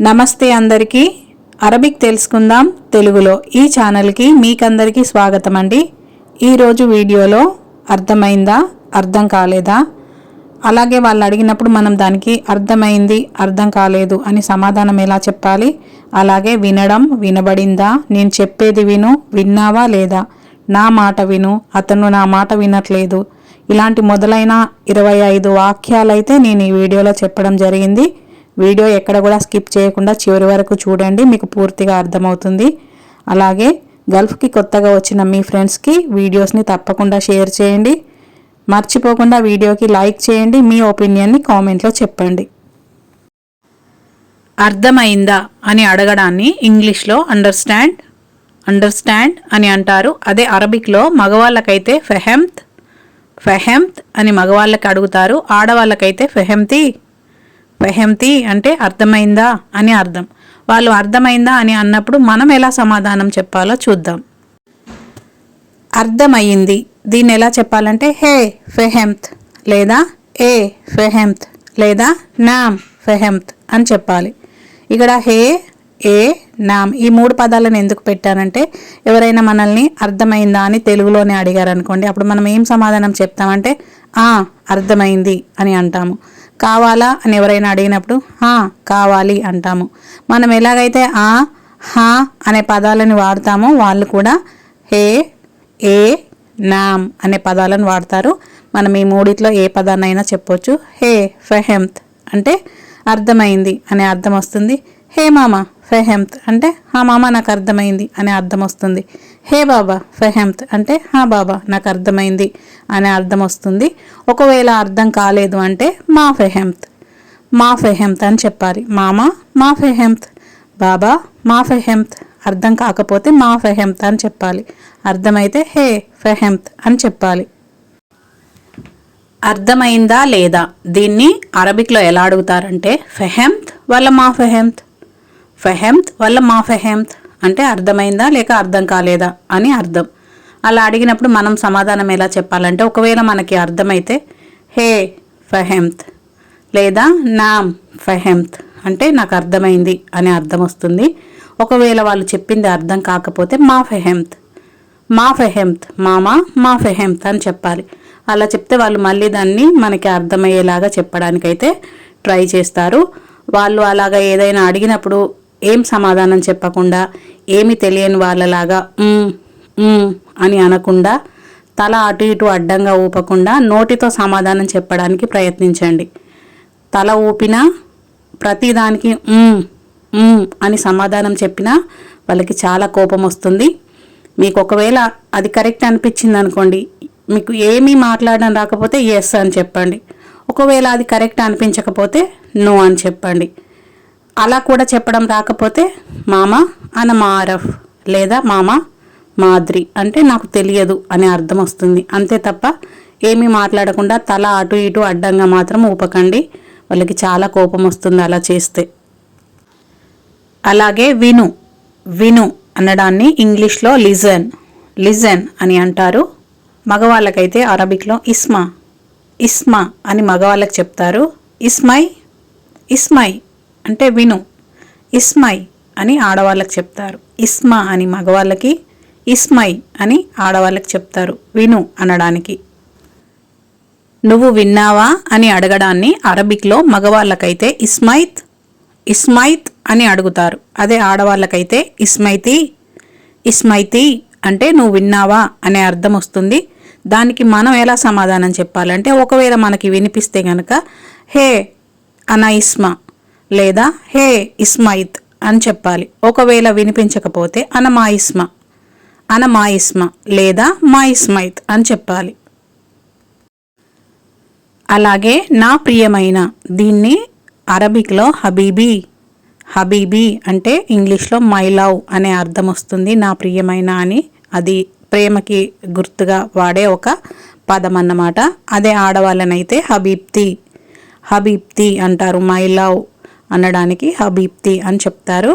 నమస్తే అందరికీ. అరబిక్ తెలుసుకుందాం. తెలుగులో ఈ ఛానల్కి మీకందరికీ స్వాగతం అండి. ఈరోజు వీడియోలో అర్థమైందా? అర్థం కాలేదా? అలాగే వాళ్ళు అడిగినప్పుడు మనం దానికి అర్థమైంది అర్థం కాలేదు అని సమాధానం ఎలా చెప్పాలి? అలాగే వినడం వినబడిందా? నేను చెప్పేది విను విన్నావా లేదా? నా మాట విను అతను నా మాట వినట్లేదు. ఇలాంటి మొదలైన ఇరవై ఐదు వాక్యాలైతే నేను ఈ వీడియోలో చెప్పడం జరిగింది. వీడియో ఎక్కడ కూడా స్కిప్ చేయకుండా చివరి వరకు చూడండి మీకు పూర్తిగా అర్థమవుతుంది. అలాగే గల్ఫ్కి కొత్తగా వచ్చిన మీ ఫ్రెండ్స్కి వీడియోస్ని తప్పకుండా షేర్ చేయండి. మర్చిపోకుండా వీడియోకి లైక్ చేయండి మీ ఒపీనియన్ని కామెంట్లో చెప్పండి. అర్థమైందా అని అడగడాన్ని ఇంగ్లీష్లో అండర్స్టాండ్ అండర్స్టాండ్ అని అంటారు. అదే అరబిక్లో మగవాళ్ళకైతే ఫెహెమ్త్ ఫెహెమ్త్ అని మగవాళ్ళకి అడుగుతారు. ఆడవాళ్ళకైతే ఫెహెమ్తి ఫెహెమ్తి అంటే అర్థమైందా అని అర్థం. వాళ్ళు అర్థమైందా అని అన్నప్పుడు మనం ఎలా సమాధానం చెప్పాలో చూద్దాం. అర్థమయ్యింది. దీన్ని ఎలా చెప్పాలంటే హే ఫెహెమ్త్ లేదా ఏ ఫెహెమ్త్ లేదా నామ్ ఫెహెమ్త్ అని చెప్పాలి. ఇక్కడ హే ఏ నామ్ ఈ మూడు పదాలను ఎందుకు పెట్టానంటే ఎవరైనా మనల్ని అర్థమైందా అని తెలుగులోనే అడిగారు అనుకోండి అప్పుడు మనం ఏం సమాధానం చెప్తామంటే ఆ అర్థమైంది అని అంటాము. కావాలా అని ఎవరైనా అడిగినప్పుడు హా కావాలి అంటాము. మనం ఎలాగైతే ఆ హా అనే పదాలను వాడతామో వాళ్ళు కూడా హే ఏ నామ్ అనే పదాలను వాడతారు. మనం ఈ మూడిట్లో ఏ పదాన్నైనా చెప్పొచ్చు. హే ఫెహెమ్త్ అంటే అర్థమైంది అనే అర్థం వస్తుంది. హే మామ. ఫెహెమ్త్ అంటే హా మామ నాకు అర్థమైంది అనే అర్థం వస్తుంది. హే బాబా ఫెహెమ్త్ అంటే హా బాబా నాకు అర్థమైంది అనే అర్థం వస్తుంది. ఒకవేళ అర్థం కాలేదు అంటే మా ఫెహెమ్త్ మా ఫెహెమ్త్ అని చెప్పాలి. మామ మా ఫెహెమ్త్ బాబా మా ఫెహెమ్త్ అర్థం కాకపోతే మా ఫెహెమ్త్ అని చెప్పాలి. అర్థమైతే హే ఫెహెమ్త్ అని చెప్పాలి. అర్థమైందా లేదా? దీన్ని అరబిక్లో ఎలా అడుగుతారంటే ఫెహెమ్త్ వల్ల మా ఫెహెమ్త్ ఫెహెమ్త్? వల్ల మా ఫెహెమ్త్? అంటే అర్థమైందా లేక అర్థం కాలేదా అని అర్థం. అలా అడిగినప్పుడు మనం సమాధానం ఎలా చెప్పాలంటే ఒకవేళ మనకి అర్థమైతే హే ఫెహెమ్త్ లేదా నామ్ ఫెహెమ్త్ అంటే నాకు అర్థమైంది అనే అర్థం వస్తుంది. ఒకవేళ వాళ్ళు చెప్పింది అర్థం కాకపోతే మా ఫెహెమ్త్ మా ఫెహెమ్త్ మామా మా ఫెహెమ్త్ అని చెప్పాలి. అలా చెప్తే వాళ్ళు మళ్ళీ దాన్ని మనకి అర్థమయ్యేలాగా చెప్పడానికైతే ట్రై చేస్తారు. వాళ్ళు అలాగా ఏదైనా అడిగినప్పుడు ఏం సమాధానం చెప్పకుండా ఏమి తెలియని వాళ్ళలాగా అని అనకుండా తల అటు ఇటు అడ్డంగా ఊపకుండా నోటితో సమాధానం చెప్పడానికి ప్రయత్నించండి. తల ఊపినా ప్రతిదానికి అని సమాధానం చెప్పినా వాళ్ళకి చాలా కోపం వస్తుంది. మీకు ఒకవేళ అది కరెక్ట్ అనిపించింది అనుకోండి మీకు ఏమీ మాట్లాడడం రాకపోతే ఎస్ అని చెప్పండి. ఒకవేళ అది కరెక్ట్ అనిపించకపోతే నో అని చెప్పండి. అలా కూడా చెప్పడం రాకపోతే మామ అన మారఫ్ లేదా మామ మాద్రి అంటే నాకు తెలియదు అనే అర్థం వస్తుంది. అంతే తప్ప ఏమీ మాట్లాడకుండా తల అటు ఇటు అడ్డంగా మాత్రం ఊపకండి. వాళ్ళకి చాలా కోపం వస్తుంది అలా చేస్తే. అలాగే విను విను అనడాన్ని ఇంగ్లీష్లో లిజన్ లిజన్ అని అంటారు. మగవాళ్ళకైతే అరబిక్లో ఇస్మా ఇస్మా అని మగవాళ్ళకి చెప్తారు. ఇస్మై ఇస్మై అంటే విను. ఇస్మై అని ఆడవాళ్ళకి చెప్తారు. ఇస్మా అని మగవాళ్ళకి ఇస్మై అని ఆడవాళ్ళకి చెప్తారు. విను అనడానికి. నువ్వు విన్నావా అని అడగడాన్ని అరబిక్లో మగవాళ్ళకైతే ఇస్మైత్ ఇస్మైత్ అని అడుగుతారు. అదే ఆడవాళ్ళకైతే ఇస్మైతి ఇస్మైతి అంటే నువ్వు విన్నావా అనే అర్థం వస్తుంది. దానికి మనం ఎలా సమాధానం చెప్పాలంటే ఒకవేళ మనకి వినిపిస్తే గనక హే అనా ఇస్మా లేదా హే ఇస్మైత్ అని చెప్పాలి. ఒకవేళ వినిపించకపోతే అనమాయిస్మ అనమాయిస్మ ఇస్మా ఇస్మా లేదా మా ఇస్మైత్ అని చెప్పాలి. అలాగే నా ప్రియమైన దీన్ని అరబిక్లో హబీబీ హబీబీ అంటే ఇంగ్లీష్లో మై లవ్ అనే అర్థం వస్తుంది. నా ప్రియమైన అని అది ప్రేమకి గుర్తుగా వాడే ఒక పదం అన్నమాట. అదే ఆడవాళ్ళనైతే హబీబ్తి హబీబ్తి అంటారు. మై లవ్ అనడానికి హబీబ్తి అని చెప్తారు.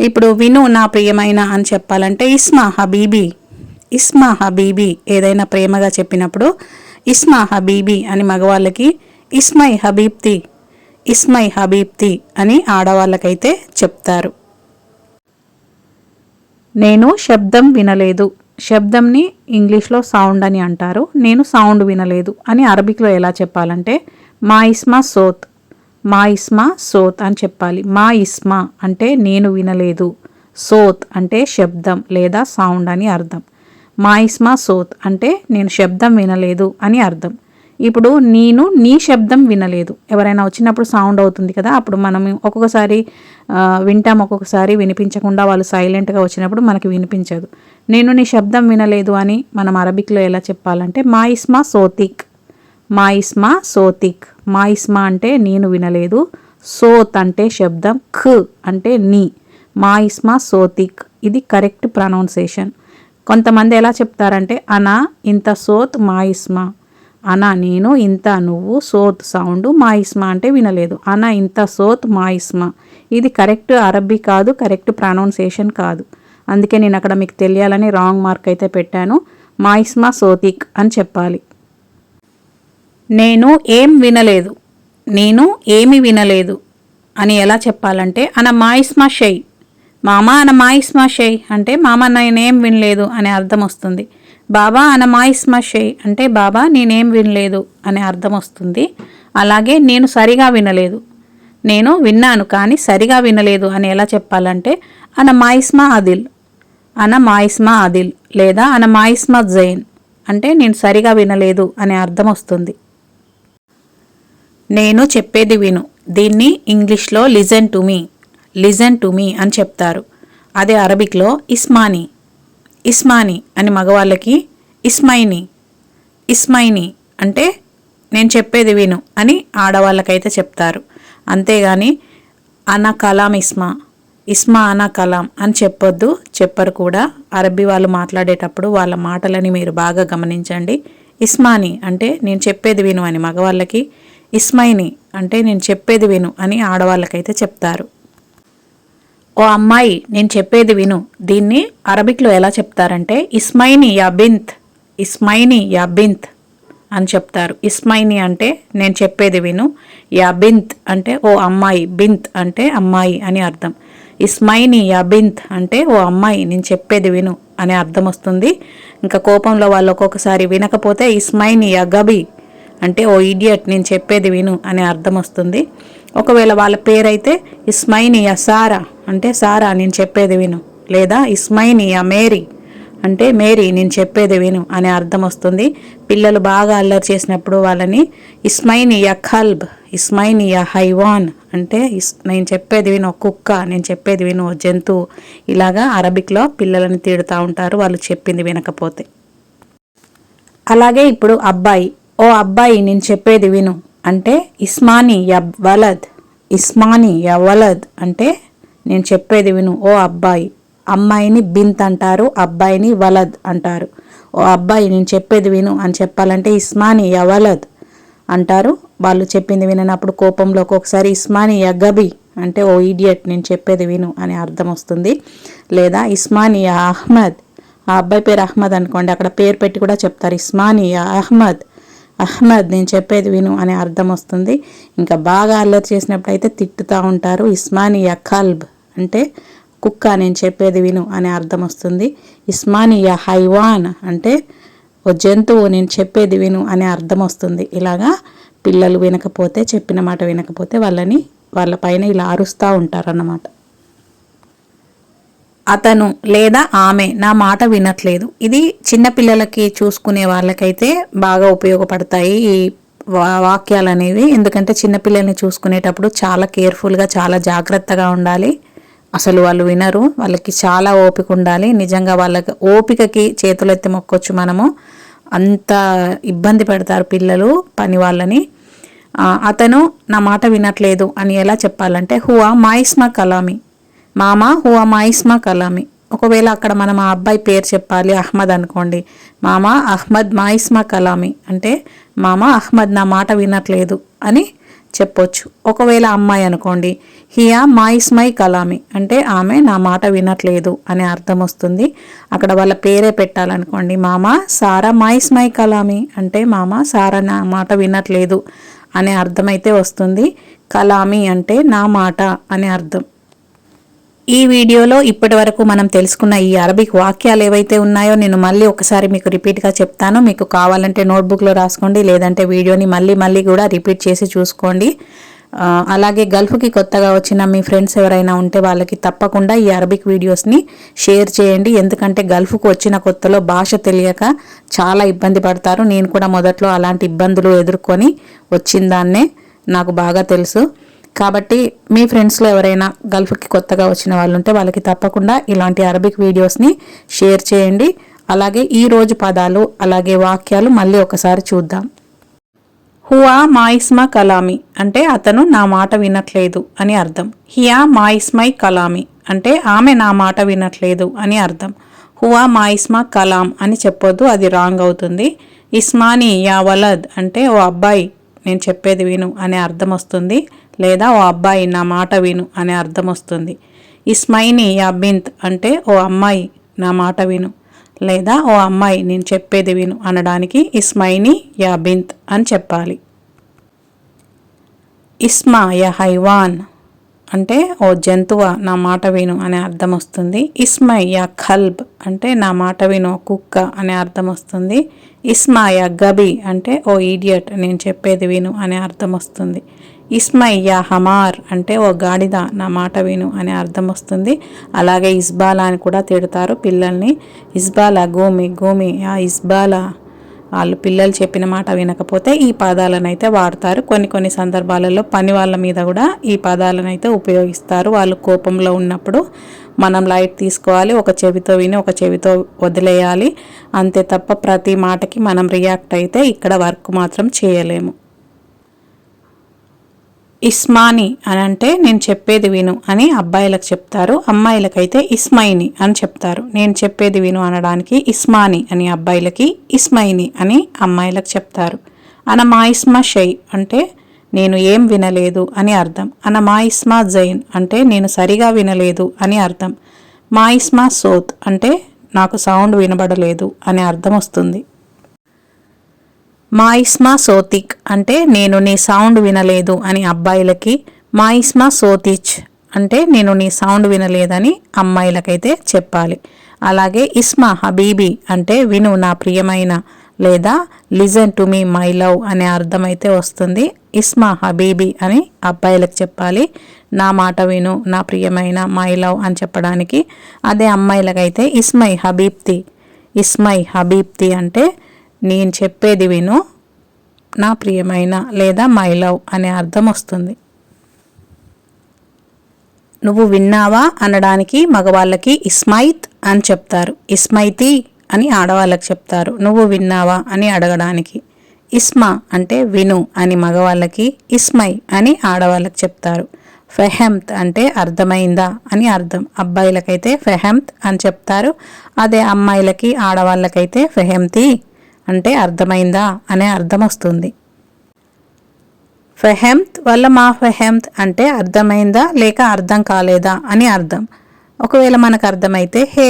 ఇప్పుడు విను నా ప్రియమైన అని చెప్పాలంటే ఇస్మా హబీబీ ఇస్మా హబీబీ ఏదైనా ప్రేమగా చెప్పినప్పుడు ఇస్మా హబీబీ అని మగవాళ్ళకి ఇస్మై హబీబ్తి ఇస్మై హబీబ్తి అని ఆడవాళ్ళకైతే చెప్తారు. నేను శబ్దం వినలేదు. శబ్దంని ఇంగ్లీష్లో సౌండ్ అని అంటారు. నేను సౌండ్ వినలేదు అని అరబిక్లో ఎలా చెప్పాలంటే మా ఇస్మా సోత్ మా ఇస్మా సోత్ అని చెప్పాలి. మా ఇస్మా అంటే నేను వినలేదు. సోత్ అంటే శబ్దం లేదా సౌండ్ అని అర్థం. మా ఇస్మా సోత్ అంటే నేను శబ్దం వినలేదు అని అర్థం. ఇప్పుడు నేను నీ శబ్దం వినలేదు. ఎవరైనా వచ్చినప్పుడు సౌండ్ అవుతుంది కదా అప్పుడు మనం ఒక్కొక్కసారి వింటాం. ఒక్కొక్కసారి వినిపించకుండా వాళ్ళు సైలెంట్గా వచ్చినప్పుడు మనకి వినిపించదు. నేను నీ శబ్దం వినలేదు అని మనం అరబిక్లో ఎలా చెప్పాలంటే మా ఇస్మా సోతిక్. మా ఇస్మా సోతిక్. మా అంటే నేను వినలేదు. సోత్ అంటే శబ్దం ఖ్ అంటే నీ. మా ఇస్మా సోతిక్. ఇది కరెక్ట్ ప్రొనౌన్సేషన్ కొంతమంది ఎలా చెప్తారంటే అనా ఇంత సోత్ మాయిస్మా అనా నేను ఇంత నువ్వు సోత్ సౌండ్ మాయిస్మా అంటే వినలేదు. అనా ఇంత సోత్ మాయిస్మా ఇది కరెక్ట్ అరబ్బీ కాదు కరెక్ట్ ప్రొనౌన్సేషన్ కాదు. అందుకే నేను అక్కడ మీకు తెలియాలని రాంగ్ మార్క్ అయితే పెట్టాను. మాయిస్మా సోతిక్ అని చెప్పాలి. నేను ఏం వినలేదు. నేను ఏమి వినలేదు. అని ఎలా చెప్పాలంటే అన మా షై. మామ అన మాయిస్మా షై. అంటే మామ నేనేం వినలేదు. అనే అర్థం వస్తుంది. బాబా అన మాయిస్మా షై. అంటే బాబా నేనేం వినలేదు. అనే అర్థం వస్తుంది. అలాగే నేను సరిగా వినలేదు. నేను విన్నాను కానీ సరిగా వినలేదు. అని ఎలా చెప్పాలంటే అన మాయిస్మా అదిల్. అన మాయిస్మా అదిల్ లేదా అన మాయిస్మా జైన్. అంటే నేను సరిగా వినలేదు అనే అర్థం వస్తుంది. నేను చెప్పేది విను. దీన్ని ఇంగ్లీష్లో listen to me. Listen to me అని చెప్తారు. అదే అరబిక్లో ఇస్మానీ. ఇస్మాని అని మగవాళ్ళకి ఇస్మైని. ఇస్మైని అంటే నేను చెప్పేది విను అని ఆడవాళ్ళకైతే చెప్తారు. అంతేగాని అనా కలాం ఇస్మా. ఇస్మా అనా కలాం అని చెప్పొద్దు చెప్పరు కూడా. అరబీ వాళ్ళు మాట్లాడేటప్పుడు వాళ్ళ మాటలని మీరు బాగా గమనించండి. ఇస్మాని అంటే నేను చెప్పేది విను అని మగవాళ్ళకి ఇస్మైని అంటే నేను చెప్పేది విను అని ఆడవాళ్ళకైతే చెప్తారు. ఓ అమ్మాయి నేను చెప్పేది విను. దీన్ని అరబిక్లో ఎలా చెప్తారంటే ఇస్మైని యా బింత్ ఇస్మైని యా బింత్ అని చెప్తారు. ఇస్మైని అంటే నేను చెప్పేది విను. యా బింత్ అంటే ఓ అమ్మాయి బింత్ అంటే అమ్మాయి అని అర్థం. ఇస్మైని యా బింత్ అంటే ఓ అమ్మాయి నేను చెప్పేది విను అనే అర్థం వస్తుంది. ఇంకా కోపంలో వాళ్ళు ఒక్కొక్కసారి వినకపోతే ఇస్మైని యా గబి అంటే ఓ ఇడియట్ నేను చెప్పేది విను అనే అర్థం వస్తుంది. ఒకవేళ వాళ్ళ పేరైతే ఇస్మైనియా సారా అంటే సారా నేను చెప్పేది విను లేదా ఇస్మైనియా మేరీ అంటే మేరీ నేను చెప్పేది విను అనే అర్థం వస్తుంది. పిల్లలు బాగా అల్లరి చేసినప్పుడు వాళ్ళని ఇస్మైనియా ఖల్బ్ ఇస్మైనియా హైవాన్ అంటే ఇస్ నేను చెప్పేది విను కుక్క నేను చెప్పేది విను జంతువు ఇలాగా అరబిక్లో పిల్లలని తిడుతూ ఉంటారు వాళ్ళు చెప్పింది వినకపోతే. అలాగే ఇప్పుడు అబ్బాయి. ఓ అబ్బాయి నేను చెప్పేది విను. అంటే ఇస్మాని వలద్ ఇస్మాని వలద్ అంటే నేను చెప్పేది విను. ఓ అబ్బాయి అమ్మాయిని బింత్ అంటారు అబ్బాయిని వలద్ అంటారు. ఓ అబ్బాయి నేను చెప్పేది విను అని చెప్పాలంటే ఇస్మాని వలద్ అంటారు. వాళ్ళు చెప్పింది వినప్పుడు కోపంలో ఒక్కొక్కసారి ఇస్మాని యగబి అంటే ఓ ఈడియట్ నేను చెప్పేది విను అని అర్థం వస్తుంది. లేదా ఇస్మానియా అహ్మద్. ఆ అబ్బాయి పేరు అహ్మద్ అనుకోండి అక్కడ పేరు పెట్టి కూడా చెప్తారు. ఇస్మానియా అహ్మద్. అహ్మద్ నేను చెప్పేది విను అనే అర్థం వస్తుంది. ఇంకా బాగా అల్లరి చేసినప్పుడు అయితే తిట్టుతూ ఉంటారు ఇస్మానియా కల్బ్. అంటే కుక్క నేను చెప్పేది విను అనే అర్థం వస్తుంది. ఇస్మానియా హైవాన్ అంటే ఓ జంతువు నేను చెప్పేది విను అనే అర్థం వస్తుంది. ఇలాగా పిల్లలు వినకపోతే చెప్పిన మాట వినకపోతే వాళ్ళని వాళ్ళ పైన ఇలా అరుస్తూ ఉంటారన్నమాట. అతను లేదా ఆమె నా మాట వినట్లేదు. ఇది చిన్నపిల్లలకి చూసుకునే వాళ్ళకైతే బాగా ఉపయోగపడతాయి ఈ వాక్యాలు అనేవి ఎందుకంటే చిన్నపిల్లల్ని చూసుకునేటప్పుడు చాలా కేర్ఫుల్గా చాలా జాగ్రత్తగా ఉండాలి. అసలు వాళ్ళు వినరు. వాళ్ళకి చాలా ఓపిక ఉండాలి. నిజంగా వాళ్ళకి ఓపికకి చేతులెత్తి మొక్కొచ్చు మనము. అంత ఇబ్బంది పెడతారు పిల్లలు పని వాళ్ళని. అతను నా మాట వినట్లేదు అని ఎలా చెప్పాలంటే హువా మాయిస్మా కలామి. మామ హువా మాయిస్మా కలామి. ఒకవేళ అక్కడ మనం ఆ అబ్బాయి పేరు చెప్పాలి అహ్మద్ అనుకోండి. మామ అహ్మద్ మాయిస్మా కలామి. అంటే మామ అహ్మద్ నా మాట వినట్లేదు అని చెప్పొచ్చు. ఒకవేళ అమ్మాయి అనుకోండి హియా మాయిస్మై కలామి. అంటే ఆమె నా మాట వినట్లేదు అనే అర్థం వస్తుంది. అక్కడ వాళ్ళ పేరే పెట్టాలనుకోండి మామ సారా మాయిస్మై కలామి. అంటే మామ సారా నా మాట వినట్లేదు అనే అర్థమైతే వస్తుంది. కలామి అంటే నా మాట అనే అర్థం. ఈ వీడియోలో ఇప్పటి వరకు మనం తెలుసుకున్న ఈ అరబిక్ వాక్యాలు ఏవైతే ఉన్నాయో నేను మళ్ళీ ఒకసారి మీకు రిపీట్గా చెప్తాను. మీకు కావాలంటే నోట్బుక్లో రాసుకోండి లేదంటే వీడియోని మళ్ళీ మళ్ళీ కూడా రిపీట్ చేసి చూసుకోండి. అలాగే గల్ఫ్కి కొత్తగా వచ్చిన మీ ఫ్రెండ్స్ ఎవరైనా ఉంటే వాళ్ళకి తప్పకుండా ఈ అరబిక్ వీడియోస్ని షేర్ చేయండి. ఎందుకంటే గల్ఫ్కు వచ్చిన కొత్తలో భాష తెలియక చాలా ఇబ్బంది పడతారు. నేను కూడా మొదట్లో అలాంటి ఇబ్బందులు ఎదుర్కొని వచ్చిన దాన్నే నాకు బాగా తెలుసు. కాబట్టి మీ ఫ్రెండ్స్లో ఎవరైనా గల్ఫ్కి కొత్తగా వచ్చిన వాళ్ళు ఉంటే వాళ్ళకి తప్పకుండా ఇలాంటి అరబిక్ వీడియోస్ని షేర్ చేయండి. అలాగే ఈ రోజు పదాలు అలాగే వాక్యాలు మళ్ళీ ఒకసారి చూద్దాం. హువా మాయిస్మా కలామి అంటే అతను నా మాట వినట్లేదు అని అర్థం. హియా మాయిస్మై కలామి అంటే ఆమె నా మాట వినట్లేదు అని అర్థం. హువా మాయిస్మా కలాం అని చెప్పొద్దు అది రాంగ్ అవుతుంది. ఇస్మాని యా వలద్ అంటే ఓ అబ్బాయి నేను చెప్పేది విను అనే అర్థం వస్తుంది. లేదా ఓ అబ్బాయి నా మాట విను అనే అర్థం వస్తుంది. ఇస్మైని యా బింత్ అంటే ఓ అమ్మాయి నా మాట విను లేదా ఓ అమ్మాయి నేను చెప్పేది విను అనడానికి ఇస్మైని యా బింత్ అని చెప్పాలి. ఇస్మా యా హైవాన్ అంటే ఓ జంతువ నా మాట విను అనే అర్థం వస్తుంది. ఇస్మై యా ఖల్బ్ అంటే నా మాట విను కుక్క అనే అర్థం వస్తుంది. ఇస్మా యా గబి అంటే ఓ ఈడియట్ నేను చెప్పేది విను అనే అర్థం వస్తుంది. ఇస్మయ్యా హమార్ అంటే ఓ గాడిద నా మాట విను అనే అర్థం వస్తుంది. అలాగే ఇస్బాలా అని కూడా తిడతారు పిల్లల్ని. ఇస్బాలా గోమి గోమి ఆ ఇస్బాలా వాళ్ళు పిల్లలు చెప్పిన మాట వినకపోతే ఈ పదాలను అయితే వాడతారు. కొన్ని కొన్ని సందర్భాలలో పని వాళ్ళ మీద కూడా ఈ పదాలను అయితే ఉపయోగిస్తారు. వాళ్ళు కోపంలో ఉన్నప్పుడు మనం లైట్ తీసుకోవాలి ఒక చెవితో విని ఒక చెవితో వదిలేయాలి. అంతే తప్ప ప్రతి మాటకి మనం రియాక్ట్ అయితే ఇక్కడ వర్క్ మాత్రం చేయలేము. ఇస్మాని అని అంటే నేను చెప్పేది విను అని అబ్బాయిలకు చెప్తారు. అమ్మాయిలకైతే ఇస్మైని అని చెప్తారు. నేను చెప్పేది విను అనడానికి ఇస్మాని అని అబ్బాయిలకి ఇస్మైని అని అమ్మాయిలకు చెప్తారు. అన మా ఇస్మా షై అంటే నేను ఏం వినలేదు అని అర్థం. అన మా ఇస్మా జైన్ అంటే నేను సరిగా వినలేదు అని అర్థం. మా ఇస్మా సోత్ అంటే నాకు సౌండ్ వినబడలేదు అనే అర్థం వస్తుంది. మాయిస్మా సోతిక్ అంటే నేను నీ సౌండ్ వినలేదు అని అబ్బాయిలకి మాయిస్మా సోతిచ్ అంటే నేను నీ సౌండ్ వినలేదని అమ్మాయిలకైతే చెప్పాలి. అలాగే ఇస్మా హబీబీ అంటే విను నా ప్రియమైన లేదా listen to me my love అనే అర్థం అయితే వస్తుంది. ఇస్మా హబీబీ అని అబ్బాయిలకు చెప్పాలి. నా మాట విను నా ప్రియమైన మై లవ్ అని చెప్పడానికి. అదే అమ్మాయిలకైతే ఇస్మై హబీబ్తి ఇస్మై హబీబ్తి అంటే నేను చెప్పేది విను. నా ప్రియమైన లేదా మై లవ్ అనే అర్థం వస్తుంది. నువ్వు విన్నావా అనడానికి మగవాళ్ళకి ఇస్మైత్ అని చెప్తారు. ఇస్మైతి అని ఆడవాళ్ళకి చెప్తారు. నువ్వు విన్నావా అని అడగడానికి. ఇస్మా అంటే విను అని మగవాళ్ళకి ఇస్మై అని ఆడవాళ్ళకి చెప్తారు. ఫెహెమ్త్ అంటే అర్థమైందా అని అర్థం. అబ్బాయిలకైతే ఫెహెమ్త్ అని చెప్తారు. అదే అమ్మాయిలకి ఆడవాళ్ళకైతే ఫెహెమ్తి అంటే అర్థమైందా అనే అర్థం వస్తుంది. ఫెహెమ్త్ వల్ల మా ఫెహెమ్త్ అంటే అర్థమైందా లేక అర్థం కాలేదా అని అర్థం. ఒకవేళ మనకు అర్థమైతే హే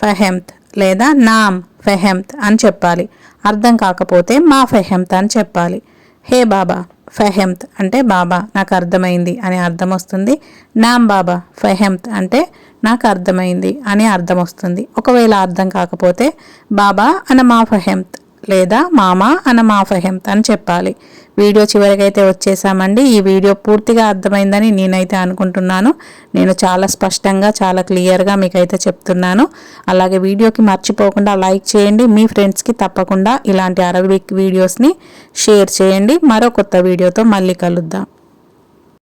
ఫెహెమ్త్ లేదా నామ్ ఫెహెమ్త్ అని చెప్పాలి. అర్థం కాకపోతే మా ఫెహెమ్త్ అని చెప్పాలి. హే బాబా ఫెహెమ్త్ అంటే బాబా నాకు అర్థమైంది అని అర్థం వస్తుంది. నామ్ బాబా ఫెహెమ్త్ అంటే నాకు అర్థమైంది అని అర్థం వస్తుంది. ఒకవేళ అర్థం కాకపోతే బాబా అన మా ఫెహెమ్త్ లేదా మామా అన్న మా ఫెహెమ్త్ అని చెప్పాలి. వీడియో చివరికైతే వచ్చేసామండి. ఈ వీడియో పూర్తిగా అర్థమైందని నేనైతే అనుకుంటున్నాను. నేను చాలా స్పష్టంగా చాలా క్లియర్గా మీకైతే చెప్తున్నాను. అలాగే వీడియోకి మర్చిపోకుండా లైక్ చేయండి. మీ ఫ్రెండ్స్కి తప్పకుండా ఇలాంటి అరబిక్ వీడియోస్ని షేర్ చేయండి. మరో కొత్త వీడియోతో మళ్ళీ కలుద్దాం.